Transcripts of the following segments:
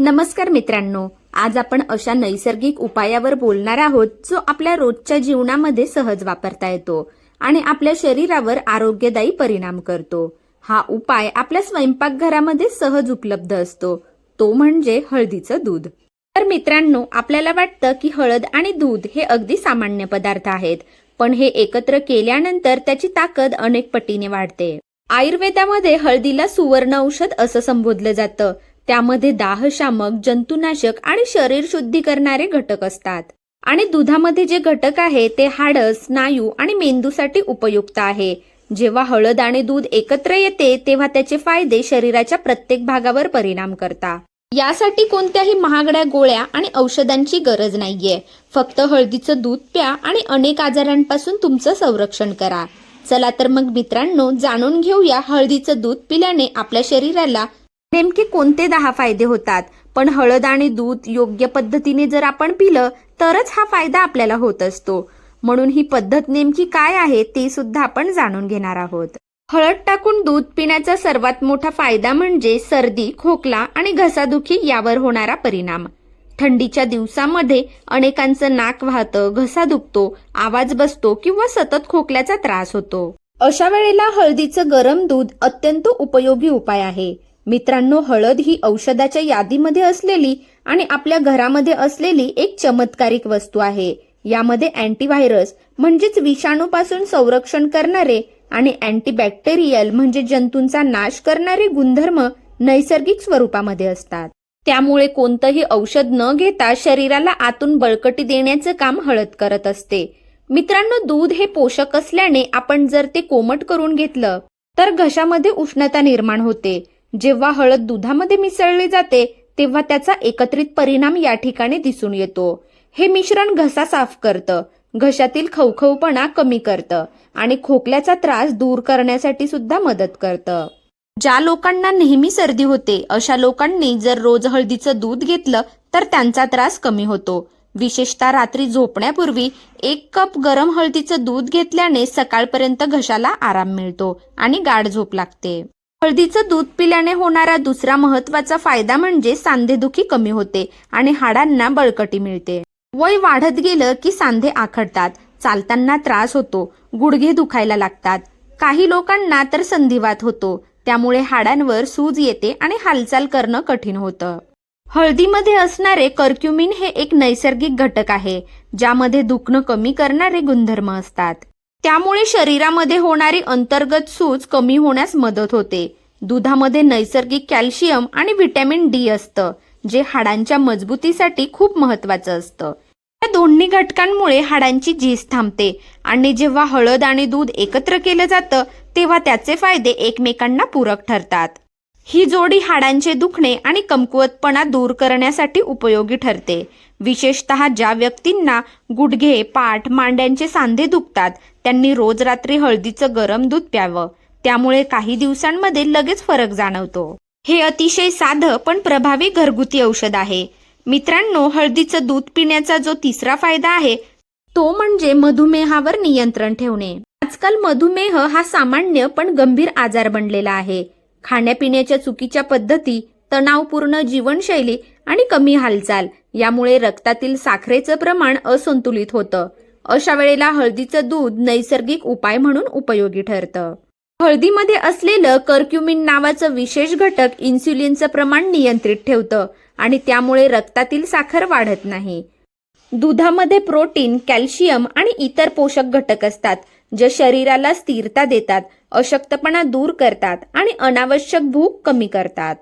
नमस्कार मित्रांनो आज आपण अशा नैसर्गिक उपायावर बोलणार आहोत जो आपल्या रोजच्या जीवनामध्ये सहज वापरता येतो आणि आपल्या शरीरावर आरोग्यदायी परिणाम करतो. हा उपाय आपल्या स्वयंपाकघरामध्ये सहज उपलब्ध असतो. तो म्हणजे हळदीचं दूध. तर मित्रांनो आपल्याला वाटतं की हळद आणि दूध हे अगदी सामान्य पदार्थ आहेत पण हे एकत्र केल्यानंतर त्याची ताकद अनेक पटीने वाढते. आयुर्वेदामध्ये हळदीला सुवर्ण औषध असं संबोधलं जातं त्यामध्ये दाहशामक जंतुनाशक आणि शरीर शुद्धी करणारे घटक असतात. आणि दुधामध्ये जे घटक आहे ते हाडं स्नायू आणि मेंदूसाठी उपयुक्त आहे. जेव्हा हळद आणि दूध एकत्र येते तेव्हा त्याचे फायदे शरीराच्या प्रत्येक भागावर परिणाम करतात. यासाठी कोणत्याही महागड्या गोळ्या आणि औषधांची गरज नाहीये. फक्त हळदीचं दूध प्या आणि अनेक आजारांपासून तुमचं संरक्षण करा. चला तर मग मित्रांनो जाणून घेऊया हळदीचं दूध पिल्याने आपल्या शरीराला नेमके कोणते दहा फायदे होतात? पण हळद आणि दूध योग्य पद्धतीने जर आपण पिलं तरच हा फायदा आपल्याला होत असतो. म्हणून ही पद्धत नेमकी काय आहे ते सुद्धा आपण जाणून घेणार आहोत. हळद टाकून दूध पिण्याचा सर्वात मोठा फायदा म्हणजे सर्दी खोकला आणि घसादुखी यावर होणारा परिणाम. थंडीच्या दिवसामध्ये अनेकांचं नाक वाहतं घसा दुखतो आवाज बसतो किंवा सतत खोकल्याचा त्रास होतो. अशा वेळेला हळदीचं गरम दूध अत्यंत उपयोगी उपाय आहे. मित्रांनो हळद ही औषधाच्या यादीमध्ये असलेली आणि आपल्या घरामध्ये असलेली एक चमत्कारिक वस्तू आहे. यामध्ये अँटीव्हायरस म्हणजेच विषाणूपासून संरक्षण करणारे आणि अँटीबॅक्टेरियल म्हणजे जंतूंचा नाश करणारे गुणधर्म नैसर्गिक स्वरूपामध्ये असतात. त्यामुळे कोणतंही औषध न घेता शरीराला आतून बळकटी देण्याचं काम हळद करत असते. मित्रांनो दूध हे पोषक असल्याने आपण जर ते कोमट करून घेतलं तर घशामध्ये उष्णता निर्माण होते. जेव्हा हळद दुधामध्ये मिसळली जाते तेव्हा त्याचा एकत्रित परिणाम या ठिकाणी दिसून येतो. हे मिश्रण घसा साफ करतं घशातील खवखवपणा कमी करतं आणि खोकल्याचा त्रास दूर करण्यासाठी सुद्धा मदत करतं. ज्या लोकांना नेहमी सर्दी होते अशा लोकांनी जर रोज हळदीचं दूध घेतलं तर त्यांचा त्रास कमी होतो. विशेषतः रात्री झोपण्यापूर्वी एक कप गरम हळदीचं दूध घेतल्याने सकाळपर्यंत घशाला आराम मिळतो आणि गाढ झोप लागते. हळदीचं दूध पिल्याने होणारा दुसरा महत्त्वाचा फायदा म्हणजे सांधेदुखी कमी होते आणि हाडांना बळकटी मिळते. वय वाढत गेलं की सांधे आखडतात. चालताना त्रास होतो. गुडघे दुखायला लागतात. काही लोकांना तर संधिवात होतो. त्यामुळे हाडांवर सूज येते आणि हालचाल करणं कठीण होतं. हळदीमध्ये असणारे कर्क्युमिन हे एक नैसर्गिक घटक आहे ज्यामध्ये दुखणं कमी करणारे गुणधर्म असतात. त्यामुळे शरीरामध्ये होणारी अंतर्गत सूज कमी होण्यास मदत होते. दुधामध्ये नैसर्गिक कॅल्शियम आणि व्हिटॅमिन डी असतं जे हाडांच्या मजबूतीसाठी खूप महत्वाचं असतं. या दोन्ही घटकांमुळे हाडांची झीज थांबते आणि जेव्हा हळद आणि दूध एकत्र केलं जातं तेव्हा त्याचे फायदे एकमेकांना पूरक ठरतात. ही जोडी हाडांचे दुखणे आणि कमकुवतपणा दूर करण्यासाठी उपयोगी ठरते. विशेषतः ज्या व्यक्तींना गुडघे पाठ मांड्यांचे सांधे दुखतात त्यांनी रोज रात्री हळदीचं गरम दूध प्यावं. त्यामुळे काही दिवसांमध्ये लगेच फरक जाणवतो. हे अतिशय साधं पण प्रभावी घरगुती औषध आहे. मित्रांनो हळदीचं दूध पिण्याचा जो तिसरा फायदा आहे तो म्हणजे मधुमेहावर नियंत्रण ठेवणे. आजकाल मधुमेह हा सामान्य पण गंभीर आजार बनलेला आहे. खाण्यापिण्याच्या चुकीच्या पद्धती तणावपूर्ण जीवनशैली आणि कमी हालचाल यामुळे रक्तातील साखरेचं प्रमाण असंतुलित होतं. अशा वेळेला हळदीचं दूध नैसर्गिक उपाय म्हणून उपयोगी ठरतं. हळदीमध्ये असलेलं कर्क्युमिन नावाचं विशेष घटक इन्सुलिनचं प्रमाण नियंत्रित ठेवतं आणि त्यामुळे रक्तातील साखर वाढत नाही. दुधामध्ये प्रोटीन कॅल्शियम आणि इतर पोषक घटक असतात जे शरीराला स्थिरता देतात अशक्तपणा दूर करतात आणि अनावश्यक भूक कमी करतात.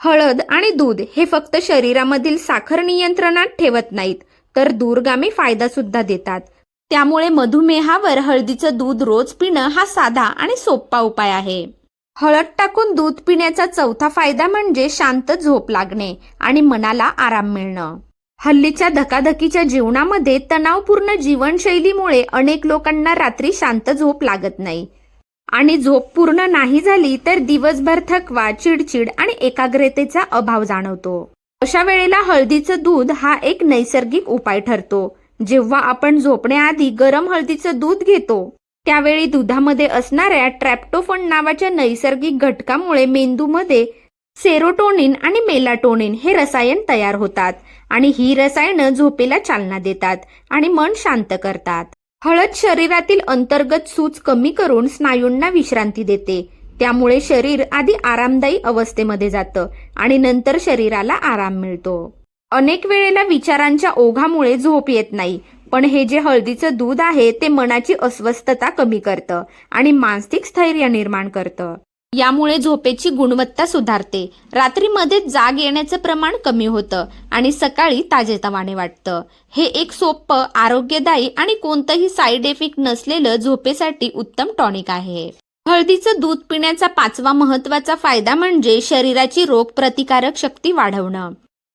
हळद आणि दूध हे फक्त शरीरामधील साखर नियंत्रणात ठेवत नाहीत तर दूरगामी फायदा सुद्धा देतात. त्यामुळे मधुमेहावर हळदीचं दूध रोज पिणं हा साधा आणि सोपा उपाय आहे. हळद टाकून दूध पिण्याचा चौथा फायदा म्हणजे शांत झोप लागणे आणि मनाला आराम मिळणं. हल्लीच्या धकाधकीच्या जीवनामध्ये तणावपूर्ण जीवनशैलीमुळे अनेक लोकांना रात्री शांत झोप लागत नाही. आणि झोप पूर्ण नाही झाली तर दिवसभर थकवा चिडचिड आणि एकाग्रतेचा अभाव जाणवतो. अशा वेळेला हळदीचं दूध हा एक नैसर्गिक उपाय ठरतो. जेव्हा आपण झोपण्याआधी गरम हळदीचं दूध घेतो त्यावेळी दुधामध्ये असणाऱ्या ट्रॅप्टोफन नावाच्या नैसर्गिक घटकामुळे मेंदूमध्ये सेरोटोनिन आणि मेलाटोनिन हे रसायन तयार होतात आणि ही रसायनं झोपेला चालना देतात आणि मन शांत करतात. हळद शरीरातील अंतर्गत सूज कमी करून स्नायूंना विश्रांती देते. त्यामुळे शरीर आधी आरामदायी अवस्थेमध्ये जातं आणि नंतर शरीराला आराम मिळतो. अनेक वेळेला विचारांच्या ओघामुळे झोप येत नाही पण हे जे हळदीचं दूध आहे ते मनाची अस्वस्थता कमी करतं आणि मानसिक स्थैर्य निर्माण करतं. यामुळे झोपेची गुणवत्ता सुधारते. रात्रीमध्ये जाग येण्याचं प्रमाण कमी होतं आणि सकाळी ताजेतवाने वाटतं. हे एक सोपं आरोग्यदायी आणि कोणतंही साईड इफेक्ट नसलेलं झोपेसाठी उत्तम टॉनिक आहे. हळदीचं दूध पिण्याचा पाचवा महत्त्वाचा फायदा म्हणजे शरीराची रोग प्रतिकारक शक्ती वाढवणं.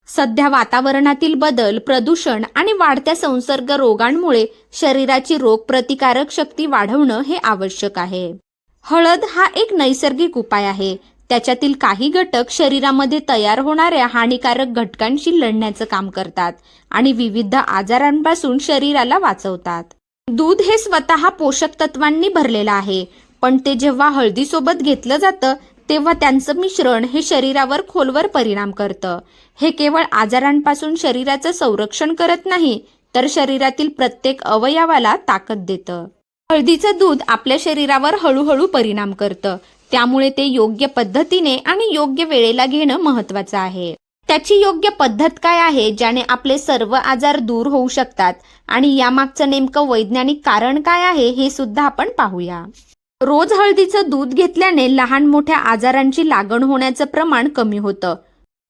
सध्या वातावरणातील बदल प्रदूषण आणि वाढत्या संसर्ग रोगांमुळे शरीराची रोग प्रतिकारक शक्ती वाढवणं हे आवश्यक आहे. हळद हा एक नैसर्गिक उपाय आहे. त्याच्यातील काही घटक शरीरामध्ये तयार होणाऱ्या हानिकारक घटकांशी लढण्याचं काम करतात आणि विविध आजारांपासून शरीराला वाचवतात. दूध हे स्वतः पोषक तत्वांनी भरलेलं आहे पण ते जेव्हा हळदीसोबत घेतलं जातं तेव्हा त्यांचं मिश्रण हे शरीरावर खोलवर परिणाम करतं. हे केवळ आजारांपासून शरीराचं संरक्षण करत नाही तर शरीरातील प्रत्येक अवयवाला ताकद देतं. हळदीचं दूध आपल्या शरीरावर हळूहळू परिणाम करतं. त्यामुळे ते योग्य पद्धतीने आणि योग्य वेळेला घेणं महत्वाचं आहे. त्याची योग्य पद्धत काय आहे ज्याने आपले सर्व आजार दूर होऊ शकतात? आणि यामागचं नेमकं वैज्ञानिक कारण काय आहे हे सुद्धा आपण पाहूया. रोज हळदीचं दूध घेतल्याने लहान मोठ्या आजारांची लागण होण्याचं प्रमाण कमी होतं.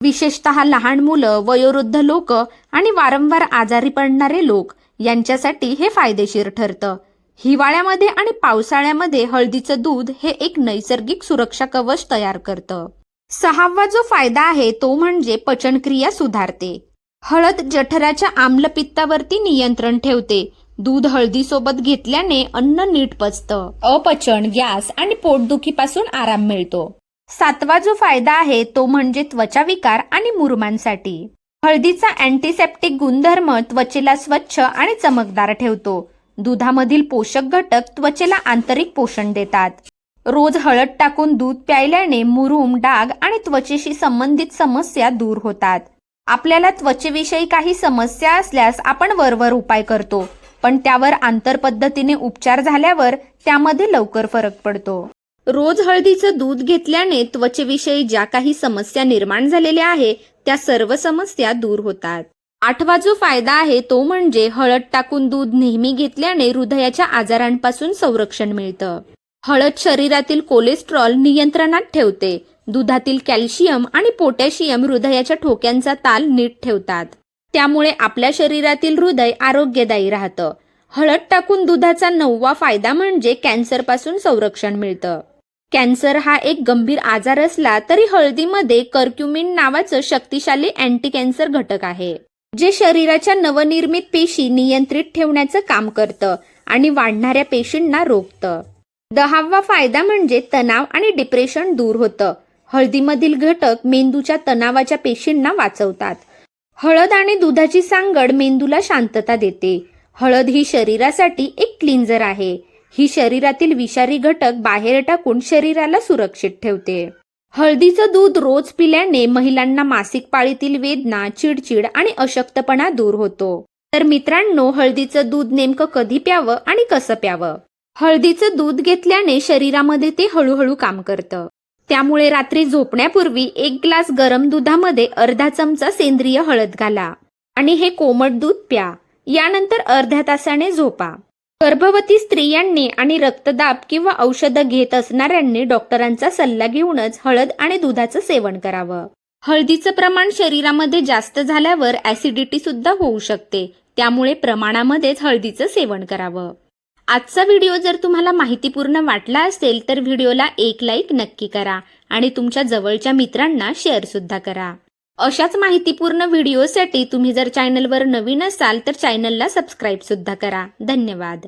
विशेषतः लहान मुलं वयोवृद्ध लोक आणि वारंवार आजारी पडणारे लोक यांच्यासाठी हे फायदेशीर ठरतं. हिवाळ्यामध्ये आणि पावसाळ्यामध्ये हळदीचं दूध हे एक नैसर्गिक सुरक्षा कवच तयार करतं. सहावा जो फायदा आहे तो म्हणजे पचनक्रिया सुधारते. हळद जठराच्या आम्लपित्तावरती नियंत्रण ठेवते. दूध हळदीसोबत घेतल्याने अन्न नीट पचतं. अपचन गॅस आणि पोटदुखीपासून आराम मिळतो. सातवा जो फायदा आहे तो म्हणजे त्वचा विकार आणि मुरुमांसाठी. हळदीचा अँटीसेप्टिक गुणधर्म त्वचेला स्वच्छ आणि चमकदार ठेवतो. दुधामधील पोषक घटक त्वचेला आंतरिक पोषण देतात. रोज हळद टाकून दूध प्यायल्याने मुरूम डाग आणि त्वचेशी संबंधित समस्या दूर होतात. आपल्याला त्वचेविषयी काही समस्या असल्यास आपण वरवर उपाय करतो. पण त्यावर आंतर पद्धतीने उपचार झाल्यावर त्यामध्ये लवकर फरक पडतो. रोज हळदीचं दूध घेतल्याने त्वचेविषयी ज्या काही समस्या निर्माण झालेल्या आहे त्या सर्व समस्या दूर होतात. आठवा जो फायदा आहे तो म्हणजे हळद टाकून दूध नेहमी घेतल्याने हृदयाच्या आजारांपासून संरक्षण मिळतं. हळद शरीरातील कोलेस्ट्रॉल नियंत्रणात ठेवते. दुधातील कॅल्शियम आणि पोटॅशियम हृदयाच्या ठोक्यांचा ताल नीट ठेवतात. त्यामुळे आपल्या शरीरातील हृदय आरोग्यदायी राहतं. हळद टाकून दुधाचा नववा फायदा म्हणजे कॅन्सरपासून संरक्षण मिळतं. कॅन्सर हा एक गंभीर आजार असला तरी हळदीमध्ये कर्क्युमिन नावाचं शक्तिशाली अँटी कॅन्सर घटक आहे जे शरीराच्या नवनिर्मित पेशी नियंत्रित ठेवण्याचं काम करतं आणि वाढणाऱ्या पेशींना रोखतं. दहावा फायदा म्हणजे तणाव आणि डिप्रेशन दूर होतं. हळदीमधील घटक मेंदूच्या तणावाच्या पेशींना वाचवतात. हळद आणि दुधाची सांगड मेंदूला शांतता देते. हळद ही शरीरासाठी एक क्लिन्झर आहे. ही शरीरातील विषारी घटक बाहेर टाकून शरीराला सुरक्षित ठेवते. हळदीचं दूध रोज पिल्याने महिलांना मासिक पाळीतील वेदना चिडचिड आणि अशक्तपणा दूर होतो. तर मित्रांनो हळदीचं दूध नेमकं कधी प्यावं आणि कसं प्यावं? हळदीचं दूध घेतल्याने शरीरामध्ये ते हळूहळू काम करतं. त्यामुळे रात्री झोपण्यापूर्वी एक ग्लास गरम दुधामध्ये अर्धा चमचा सेंद्रिय हळद घाला आणि हे कोमट दूध प्या. यानंतर अर्ध्या तासाने झोपा. गर्भवती स्त्रियांनी आणि रक्तदाब किंवा औषधं घेत असणाऱ्यांनी डॉक्टरांचा सल्ला घेऊनच हळद आणि दुधाचं सेवन करावं. हळदीचं प्रमाण शरीरामध्ये जास्त झाल्यावर ऍसिडिटी सुद्धा होऊ शकते. त्यामुळे प्रमाणामध्येच हळदीचं सेवन करावं. आजचा व्हिडिओ जर तुम्हाला माहितीपूर्ण वाटला असेल तर व्हिडिओला एक लाईक नक्की करा आणि तुमच्या जवळच्या मित्रांना शेअर सुद्धा करा. अशाच माहितीपूर्ण व्हिडिओसाठी तुम्ही जर चॅनलवर नवीन असाल तर चॅनलला सबस्क्राईब सुद्धा करा. धन्यवाद.